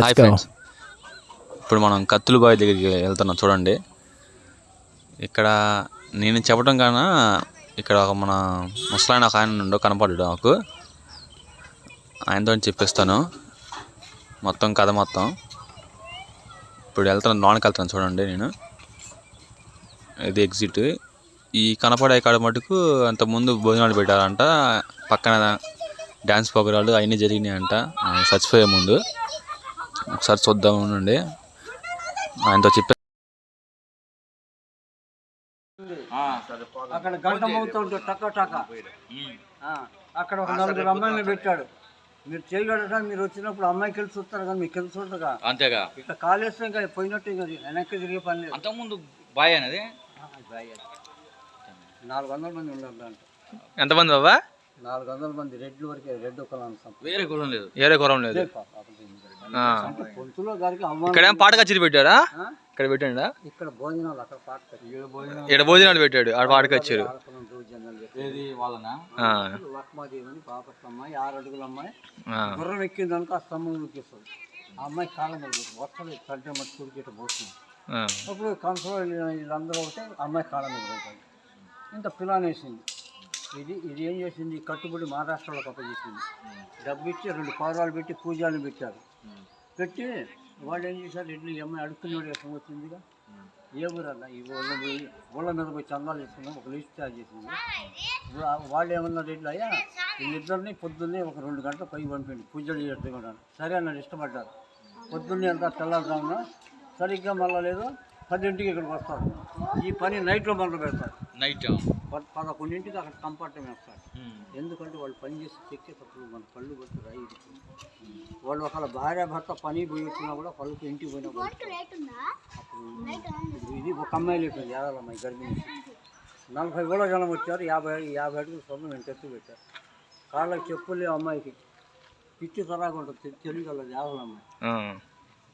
Hi. Friends ఇప్పుడు మనం కత్తుల బావి దగ్గరికి వెళ్తున్నాం చూడండి. ఇక్కడ నేను చెప్పడం కన్నా ఇక్కడ ఒక మన ముసలాయన ఒక ఆయన ఉండు కనపడ్డాడు నాకు. ఆయనతో చెప్పిస్తాను. మొత్తం కథ మొత్తం. ఇప్పుడు వెళ్తాను లోనికి వెళ్తాను చూడండి నేను. ఇది ఎగ్జిట్ ఈ కనపడే కాడ మటుకు అంతకుముందు భోజనాలు పెట్టారంట. పక్కన డ్యాన్స్ ప్రోగ్రాలు అవన్నీ జరిగినాయంట. చచ్చిపోయే ముందు. ఒకసారి చూద్దాం ఉండండి. ఆయనతో చెప్పే అక్కడ గంట మోగుతుంటే టక్క టక్క ఆ, అక్కడ ఒక నలుగురు అమ్మాయిని పెట్టాడు. మీరు చేయగలరా మీరు వచ్చినప్పుడు అమ్మాయికి వెళ్ళి చూస్తారు కానీ మీకు తెలిసి ఉంటుందిగా అంతేగా? ఇట్లా కాలేస్తే ఇంకా పోయినట్టు ఇంకా వెనక్కి తిరిగే పని లేదు. అంతకుముందు బాయ్ అనేది ఆ, బాయ్. అది. నాలుగు వందల మంది ఉన్నారు దాంట్లో. ఎంతమంది బాబా? నాలుగు వందల మంది రెడ్లు వరకే రెడ్ కులం వేరే కులం లేదు. ఏరే కురం లేదు. పొంతులో గారికి అమ్మ ఇక్కడేం పాట కచేరి పెట్టాడా ఆ? ఇక్కడ పెట్టాడా? ఇక్కడ భోజనాలు అక్కడ పాట ఇక్కడ భోజనాలు. పెట్టాడు ఆడ పాట వాళ్ళనా? లక్మాదేవి అని పాపస్తమ్మ ఆరు అడుగుల అమ్మాయి. గుర్రం ఎక్కింది అనుకో ఆ స్తంభం ఎక్కిస్తుంది ఆ అమ్మాయి కాలం వస్తుంది కంటే మట్టి కుడికి ఇట్లా పోతుంది. అప్పుడు కంసలో వీళ్ళందరూ ఒకటే అమ్మాయి కాలం ఇంత పిలాన్ వేసింది ఇది ఇది ఏం చేసింది? కట్టుబడి మహారాష్ట్రలో అప్పచేసింది డబ్బు ఇచ్చి రెండు పౌరాలు పెట్టి పూజాలను పెట్టారు. పెట్టి వాళ్ళు ఏం చేశారు? ఇడ్లీ ఈ అమ్మాయి అడుక్కునేవాడు వేసం వచ్చిందిగా ఏ ఊరన్నా ఈ ఊళ్ళో పోయి ఊళ్ళ మీద పోయి చందాలు వేసుకున్నాం ఒక లిస్ట్ తయారు చేసింది. వాళ్ళు ఏమన్నారు ఇట్లా అయ్యా వీళ్ళిద్దరిని పొద్దున్నే ఒక రెండు గంటల పై పంపండి పూజలు చేయొద్దు కూడా సరే అన్నారు ఇష్టపడ్డారు. పొద్దున్నే అంతా తెల్లారుజామున సరిగ్గా మళ్ళా లేదు. పదింటికి ఇక్కడికి వస్తారు ఈ పని నైట్లో మొదలు పెడతారు నైట్ పదకొండింటికి అక్కడ కంపార్ట్మెంట్ వేస్తారు ఎందుకంటే వాళ్ళు పని చేసి చెక్కేటప్పుడు మన కళ్ళు కొట్టి రాయి. వాళ్ళు ఒకళ్ళ భార్య భర్త పని పోయి వచ్చినా కూడా పళ్ళుకు ఇంటికి పోయినా కూడా అప్పుడు ఇది ఒక అమ్మాయి లేదు యాదల అమ్మాయి గర్భిణి నలభై వేల జనం వచ్చారు యాభై యాభై అడుగులు సొమ్ము నేను తెచ్చి పెట్టారు కాళ్ళకి చెప్పులే అమ్మాయికి. పిచ్చి తరాగా ఉంటుంది తెలియగలదు యాదల అమ్మాయి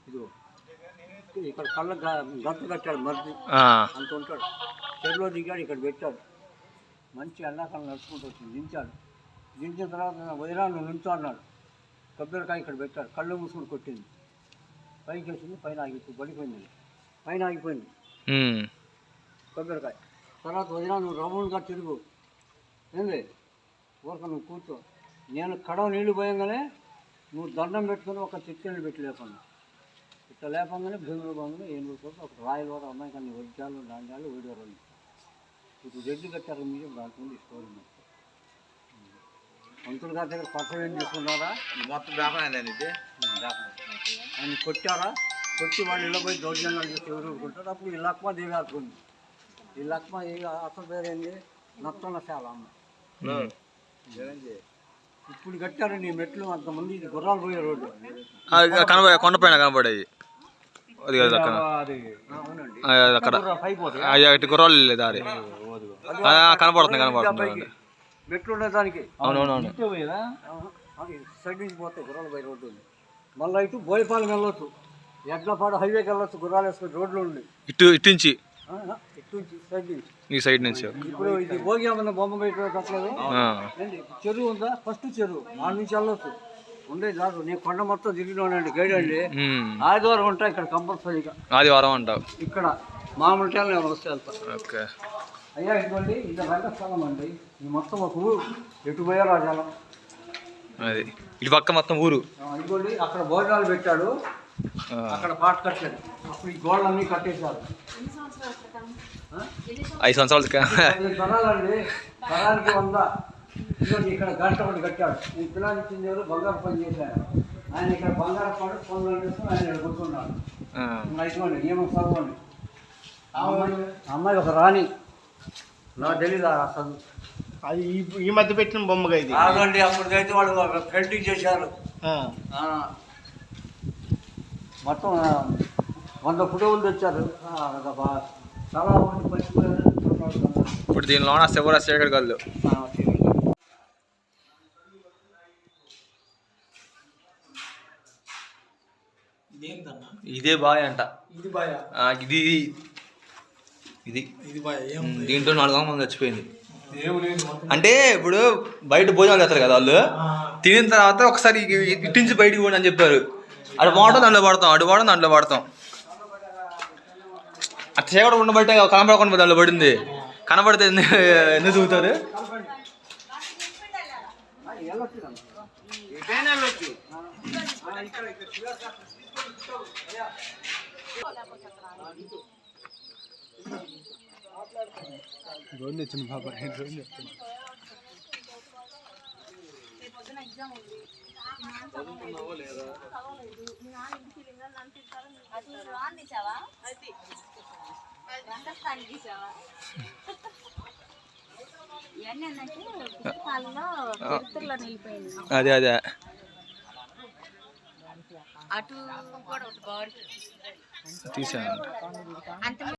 ఇదిగో. ఇక్కడ కళ్ళ గట్టు కట్టాడు మరిది. అంత ఉంటాడు. చెరువులో దిగాడు ఇక్కడ పెట్టాడు. మంచి ఎండాకాలం నడుచుకుంటూ వచ్చింది దించాడు దించిన తర్వాత వదిలా నువ్వు నుంచో అన్నాడు కొబ్బరికాయ ఇక్కడ పెట్టాడు. కళ్ళు మూసుకుని కొట్టింది. పైకి వేసింది పైన ఆగిపోయి పడిపోయింది. పైన ఆగిపోయింది. కొబ్బరికాయ. తర్వాత వదిలా నువ్వు రౌండ్గా తిరుగు. ఏంది? ఊరక నువ్వు కూర్చో. నేను కడవ నీళ్ళు పోయంగానే నువ్వు దండం పెట్టుకొని ఒక చిక్కని పెట్టి లేకుండా లేపంగానే భూమిలో పోగానే ఏనుగు కోసం ఒక రాయల వారు అమ్మాయి కానీ వజ్రాలు ధాన్యాలు వీడియోలు ఇప్పుడు రెడ్డి కట్టారు మీరు దాంట్లో స్టోరీ మొత్తం. పంతులు గారి దగ్గర పత్రం ఏం తీసుకున్నారా మొత్తం వ్యాపారం ఇది? ఆయన కొట్టారా? కొట్టి వాళ్ళు ఇళ్ళ పోయి దౌర్జన్యాలు చేసి ఎవరు ఊరుకుంటారు? అప్పుడు ఈ లక్మా దేవి ఆడుకుంది ఈ లక్మా అసలు పేరు ఏంది? నత్తన్న శాల అమ్మ ఇప్పుడు కట్టారండి ఈ మెట్లు అంతమంది ఇది గుర్రాలు పోయే రోడ్డు. కనబడే కొండపైన కనబడేది. అది కాదు అక్కడ. అది అక్కడ. ఇటు గుర్రాలు లేదు ఆ, కనబడుతుంది కనబడుతుంది మెట్లు ఉండే దానికి. అవునవునవును సైడ్ నుంచి పోతాయి గుర్రాలు పోయే రోడ్డు మళ్ళీ ఇటు బోయపాలెం వెళ్ళొచ్చు. ఎడ్లపాడు హైవేకి వెళ్ళొచ్చు గుర్రాలు వేసుకుని రోడ్లు ఉన్నాయి ఇటు ఇటు నుంచి? ఈ సైడ్ నుంచి ఇప్పుడు ఇది భోగి ఏమన్నా బొమ్మ. ఏంటి చెరువు ఉందా? ఫస్ట్ చెరువు. ఆ నుంచి వెళ్ళొచ్చు. ఉండే కాదు. నేను కొండ మొత్తం తిరిగినానండి గైడ్ అండి. ఆదివారం ఉంటా ఇక్కడ కంపల్సరీగా ఆదివారం అంటావు ఇక్కడ మామూలు టైం నేను వస్తే వెళ్తా ఓకే. అయ్యా ఇదిగోండి ఇది రంగస్థలం అండి. ఇది మొత్తం ఒక ఊరు. ఎటు పోయారో ఆ జలం అది. ఇటు పక్క మొత్తం ఊరు. ఆ, ఇదిగోండి అక్కడ భోజనాలు పెట్టాడు. అక్కడ పాట కట్టాడు అప్పుడు ఈ గోడలన్నీ కట్టేశారు. ఆ? ఐదు సంవత్సరాల తరాలండి. తరానికి వంద. ఇదిగోండి ఇక్కడ గంట ఒకటి కట్టాడు. ఈ పిల్లలు ఇచ్చింది ఎవరు బంగారు పని చేశారు. ఆయన ఇక్కడ బంగారు పని పనులు చేసుకుని ఆయన ఇక్కడ కూర్చున్నాడు. ఆ. ఇంకా ఇదిగోండి నియమం చదవండి. ఆ అమ్మాయి- ఒక రాణి. నాకు తెలీదు చదువు. అది ఈ- ఈ మధ్య పెట్టిన బొమ్మగా ఇది. కాదండి అప్పటికైతే వాళ్ళు పెయింటింగ్ చేశారు. ఆ. ఆ, మొత్తం వంద ఫోటోలు తెచ్చారు. చాలా మంది ఇప్పుడు దీనిలోన శివరాజ్ శేఖర్ గల్లు ఇదే బాయ్ అంట. ఇది బాయ్? ఆ, ఇది ఇది. ఇది. బాయ్? ఏం ఉమ్, దీంట్లో నాలుగు వందల మంది చచ్చిపోయింది. ఏం లేదు మొత్తం అంటే ఇప్పుడు బయట భోజనాలు చేస్తారు కదా వాళ్ళు. తినిన తర్వాత ఒకసారి ఇ- ఇటు నుంచి బయటికి పోండి అని చెప్పారు. అటు బాగుంటుంది దాంట్లో పడతాం అటు బాగుంటుంది దాంట్లో పడతాం అట్ట చీకటి ఉండబట్టే కనపడకుండా దాంట్లో పడింది. కనపడితే ఎందుకు ఎందుకు దిగుతారు? డ్రోన్ తెచ్చిన బాబా డ్రోన్ చెప్తున్నా. అదే అదే. అటు కూడా ఒకటి బాడీ తీసాను